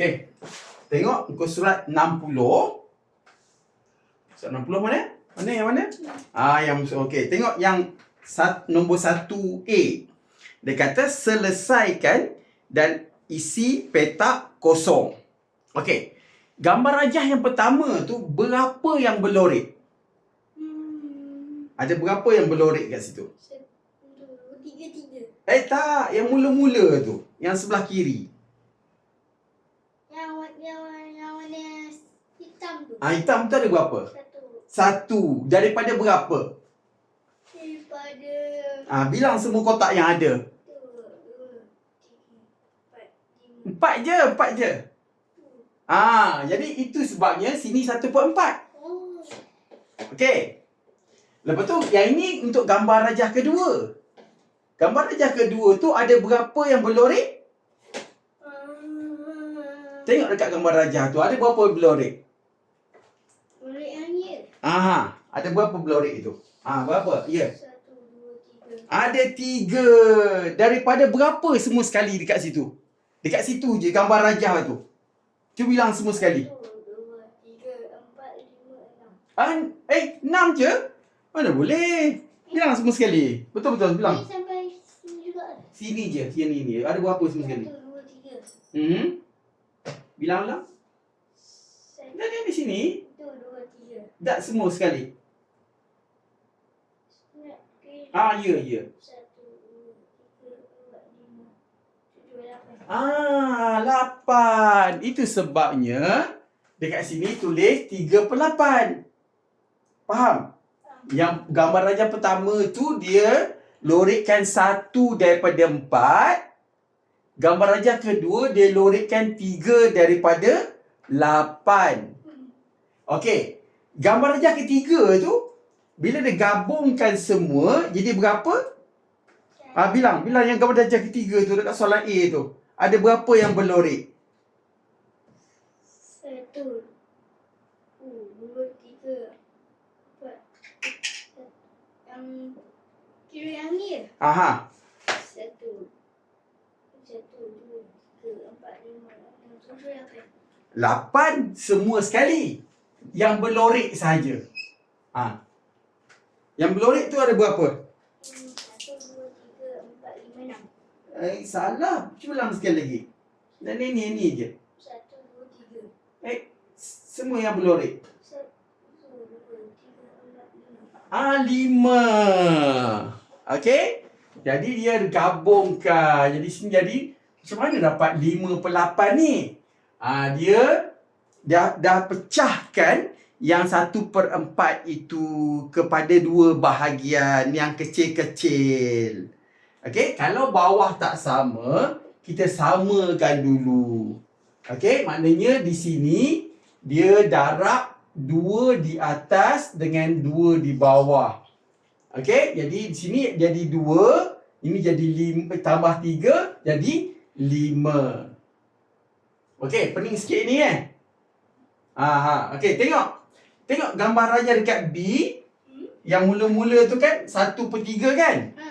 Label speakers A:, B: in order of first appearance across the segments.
A: Okey. Tengok muka surat 60. Surat 60 mana? Mana yang mana? Ah yang okey. Tengok yang sat, nombor 1A. Dia kata selesaikan dan isi petak kosong. Okey. Gambar rajah yang pertama tu berapa yang berlorek?
B: Hmm.
A: Ada berapa yang berlorek kat situ?
B: Satu, tiga, tiga.
A: Eh tak, yang mula-mula tu. Yang sebelah kiri.
B: Yang, wa- yang, wa- yang warna
A: Ah hitam tu ada berapa?
B: Satu.
A: Satu. Daripada berapa?
B: Daripada
A: Ah bilang semua kotak yang ada.
B: empat,
A: je, empat je. Ah, jadi itu sebabnya sini satu per empat. Okey. Lepas tu, yang ini untuk gambar rajah kedua. Gambar rajah kedua tu ada berapa yang berlorek?
B: Ah.
A: Tengok dekat gambar rajah tu, ada berapa berlorek? Aha, ada berapa berlorek itu? Ah, berapa? Ya. Yeah. Ada tiga. Daripada berapa semua sekali dekat situ? Dekat situ je gambar rajah tu. Cuba bilang semua sekali.
B: Dua, tiga, empat, lima, enam.
A: Eh, enam je? Mana boleh? Bilang semua sekali. Betul-betul bilang.
B: Sampai sini juga.
A: Sini je, sini ni. Ada berapa semua sekali?
B: Satu, dua, tiga.
A: Hmm. Bilang
B: Satu,
A: Dah di sini.
B: dua, tiga.
A: Tak semua sekali. Ah, ya, ya.
B: Satu, dua, tiga, empat, lima, tujuh, lapan.
A: Ah, lapan. Itu sebabnya dekat sini tulis tiga per lapan. Faham? Yang gambar raja pertama tu dia lorekkan satu daripada empat. Gambar raja kedua dia lorekkan tiga daripada lapan. Okey. Gambar raja ketiga tu bila dia gabungkan semua jadi berapa? Ah bilang, bilang yang gambar raja ketiga tu dekat soalan A tu. Ada berapa yang berlorek?
B: Satu, dua, tiga, empat. Yang kira yang ni?
A: Aha.
B: Satu, satu, dua, tiga, empat, lima, enam, tujuh, lapan.
A: Lapan semua sekali. Yang berlorek sahaja. Ha. Yang berlorek tu ada berapa?
B: Satu, dua, tiga, empat, lima, enam.
A: Eh, salah. Cuba ulang sekali lagi. Dan ini, ini je.
B: Satu, dua, tiga.
A: Eh, semua yang berlorek.
B: Lima.
A: Ah, lima. Okey? Jadi dia gabungkan. Jadi sini jadi macam mana dapat lima per lapan ni? Ah, dia dah dah pecahkan yang satu per empat itu kepada dua bahagian yang kecil-kecil. Okey, kalau bawah tak sama, kita samakan dulu. Okey, maknanya di sini dia darab dua di atas dengan dua di bawah. Okey, jadi di sini jadi dua, ini jadi lima, tambah tiga, jadi lima. Okey, pening sikit ni eh. Ha, ha. Okey, tengok. Tengok gambar raya dekat B. Yang mula-mula tu kan satu per tiga kan?
B: Ha.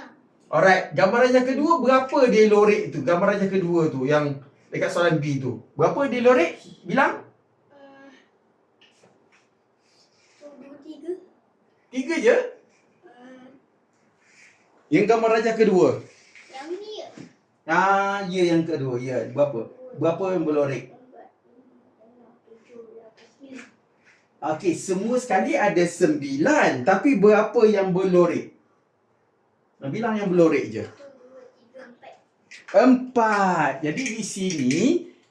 A: Alright, gambar kedua berapa dia lorek tu? Gambar kedua tu yang dekat soalan B tu. Berapa dia lorek? Bilang.
B: Dua, tiga.
A: Tiga je.
B: Ah,
A: Yang gambar rajah kedua.
B: Yang ni ya?
A: Ah, ya yang kedua. Ya, berapa? Berapa yang
B: lapan, sembilan.
A: Okey, semua sekali ada sembilan. Tapi berapa yang berlorek? Bilang yang berlorek je.
B: Empat.
A: Jadi di sini,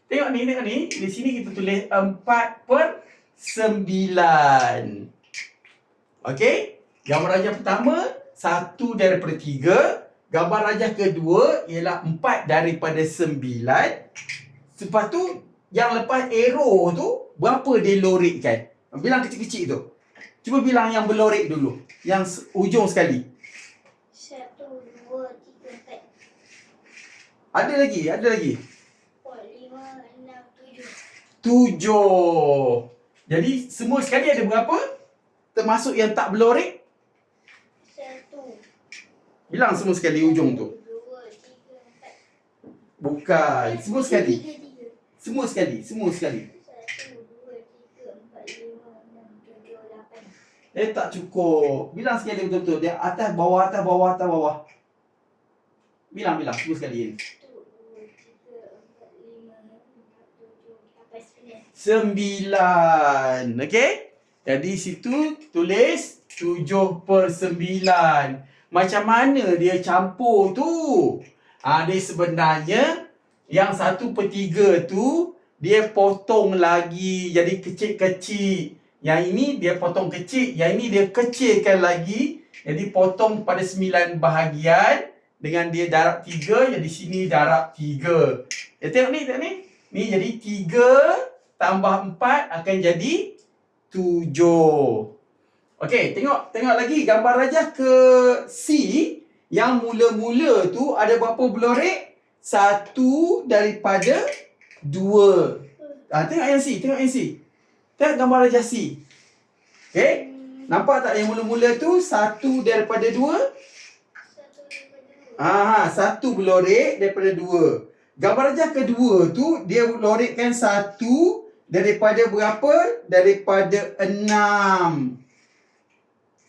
A: tengok ni, tengok ni. Di sini kita tulis empat per sembilan. Okey? Gambar rajah pertama, satu daripada tiga. Gambar rajah kedua ialah empat daripada sembilan. Lepas tu, yang lepas arrow tu, berapa dia lorekkan? Bilang kecil-kecil tu. Cuba bilang yang berlorek dulu. Yang ujung sekali.
B: Satu, dua, tiga, empat.
A: Ada lagi, ada lagi.
B: Empat, lima, enam, tujuh.
A: Tujuh. Jadi semua sekali ada berapa? Termasuk yang tak berlorek?
B: Satu.
A: Bilang semua sekali ujung tu.
B: Dua, tiga, empat.
A: Bukan. Semua sekali.
B: Tiga, tiga.
A: Semua sekali, semua sekali. Eh tak cukup. Bilang sekali betul-betul. Dia atas, bawah, atas, bawah, atas, bawah. Bilang, bilang. Semua sekali. Sembilan. Okey? Jadi situ tulis tujuh per sembilan. Macam mana dia campur tu? Ha, dia sebenarnya yang satu per tiga tu dia potong lagi jadi kecil-kecil. Yang ini dia potong kecil, yang ini dia kecilkan lagi. Jadi potong pada sembilan bahagian dengan dia darab tiga, jadi sini darab tiga. Ya, tengok ni, tengok ni. Ni jadi tiga tambah empat akan jadi tujuh. Okey, tengok tengok lagi gambar rajah ke C yang mula-mula tu ada berapa belorek? Satu daripada dua. Ah, tengok yang C, tengok yang C. Tengok gambar rajah C. Okey? Nampak tak yang mula-mula tu satu daripada dua?
B: Satu, daripada dua.
A: Ah, satu berlorek daripada dua. Gambar rajah kedua tu dia lorekkan satu daripada berapa? Daripada enam.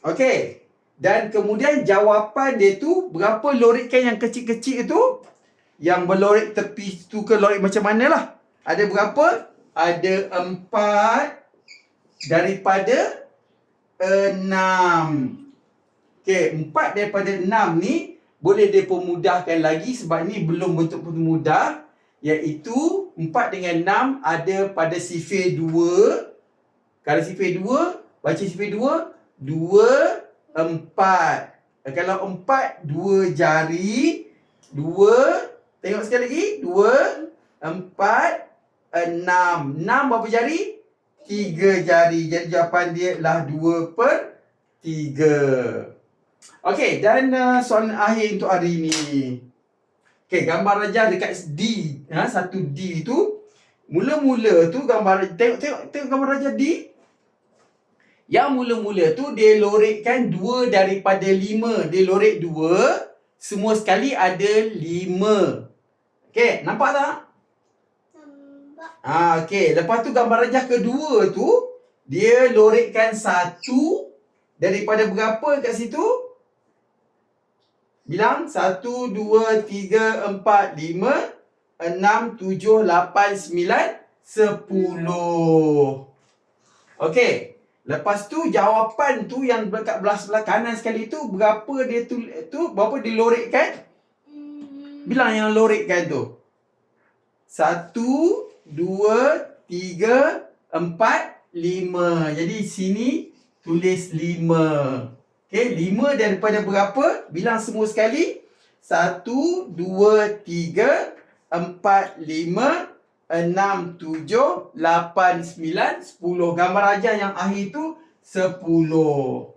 A: Okey. Dan kemudian jawapan dia tu berapa lorekkan yang kecil-kecil itu? Yang berlorek tepi tu ke lorek macam mana lah? Ada berapa? Ada empat daripada enam. Okey, empat daripada enam ni boleh dia pemudahkan lagi sebab ni belum bentuk pemudah iaitu 4 dengan 6 ada pada sifir 2 kalau sifir 2 baca sifir 2 2 4 kalau 4 2 jari 2 tengok sekali lagi 2 4 6 6 berapa jari 3 jari jadi jawapan dia adalah 2 per 3 Okey, dan uh, soalan akhir untuk hari ini. Okey, gambar rajah dekat D, ha, satu D tu mula-mula tu gambar tengok tengok tengok gambar rajah D. Yang mula-mula tu dia lorekkan dua daripada lima. Dia lorek dua, semua sekali ada lima. Okey, nampak tak?
B: Nampak.
A: Ah, okey. Lepas tu gambar rajah kedua tu dia lorekkan satu daripada berapa kat situ? Bilang satu, dua, tiga, empat, lima, enam, tujuh, lapan, sembilan, sepuluh. Okey. Lepas tu jawapan tu yang dekat belah sebelah kanan sekali tu berapa dia tu tu berapa dia lorekkan?
B: Hmm.
A: Bilang yang lorekkan tu. Satu, dua, tiga, empat, lima. Jadi sini tulis lima. Okey, lima daripada berapa? Bilang semua sekali. Satu, dua, tiga, empat, lima, enam, tujuh, lapan, sembilan, sepuluh. Gambar rajah yang akhir tu sepuluh.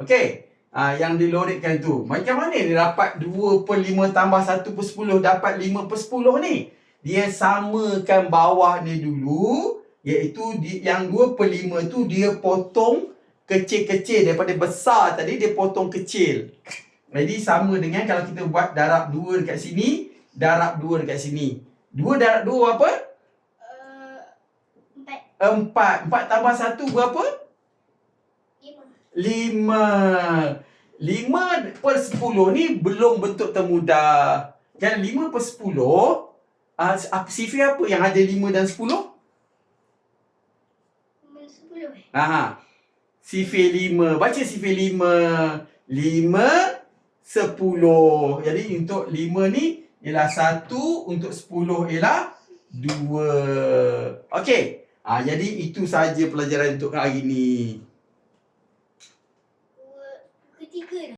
A: Okey. Ha, yang dilorekkan tu. Macam mana dia dapat 2 per 5 tambah 1 per 10 dapat 5 per 10 ni? Dia samakan bawah ni dulu. Iaitu di, yang 2 per 5 tu dia potong kecil-kecil daripada besar tadi dia potong kecil. Jadi sama dengan kalau kita buat darab 2 dekat sini, darab 2 dekat sini. 2 darab 2 berapa?
B: Uh, empat,
A: 4. 4 tambah 1 berapa?
B: Lima.
A: 5. 5 per 10 ni belum bentuk termudah. Kan 5 per 10, uh, apa sifir apa yang ada 5 dan 10?
B: Nombor sepuluh. eh?
A: Aha. Sifir 5. Baca sifir 5. 5, 10. Jadi untuk 5 ni ialah 1, untuk 10 ialah 2. Okey. Ha, jadi itu saja pelajaran untuk hari ini.
B: Dua, ketiga dah.